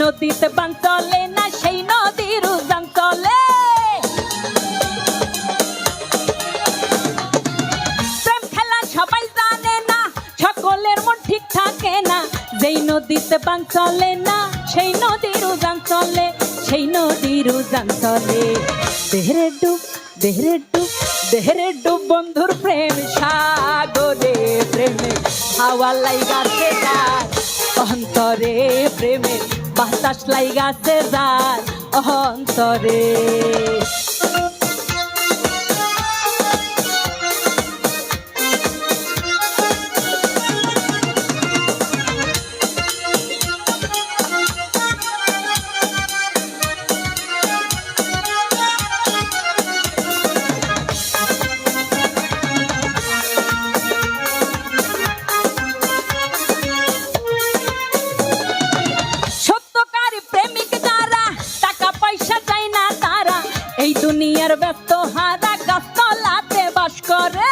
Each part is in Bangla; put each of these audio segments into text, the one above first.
নদীতে বান চলে না, সেই নদীর উজান চলে। প্রেম খেলা সবাই জানে না, সকলের মন ঠিক থাকে না। যেই নদীতে বান চলে না, সেই নদীর উজান চলে, সেই নদীর উজান চলে। দেহরে ডুব দেহরে ডুব দেহরে ডুব বন্ধুর প্রেম সাগরে, প্রেমে হাওয়া লাইগাছে যার অন্তরে প্রেমে বাতাস লাইগাছে যার অন্তরে দুনিয়ার ব্যস্ত হারা গাছতলাতে বাস করে।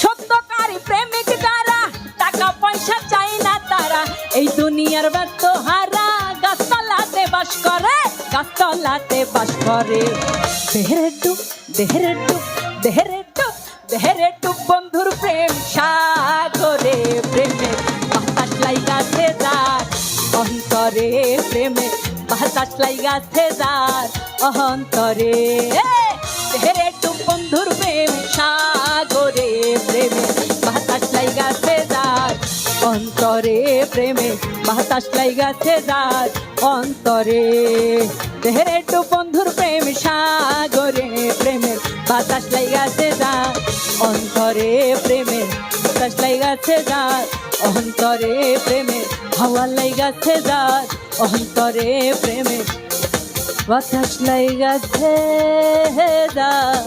সত্যকারী প্রেমিক যারা, টাকা পয়সা চাই না তারা, এই দুনিয়ার ব্যস্ত হারা গাছতলাতে বাস করে, গাছতলাতে বাস করে। বন্ধুর প্রেম সাগরে প্রেমে বাতাস লাইগাছে যার অন্তরে প্রেমে বাতাস লাইগাছে যার অন্তরে দেহের ডুব বন্ধুর প্রেম, সাগরে প্রেমে বাতাস লাইগাছে যার অন্তরে প্রেমে বাতাস লাইগাছে যার অন্তরে। দেহের ডুব বন্ধুর প্রেম, সাগরে প্রেমে বাতাস লাইগাছে যার অন্তরে প্রেমে বাতাস লাইগাছে যার অন্তরে প্রেমে হাওয়া লাইগাছে যার অন্তরে প্রেমে। বাতাস লাইগাছে যার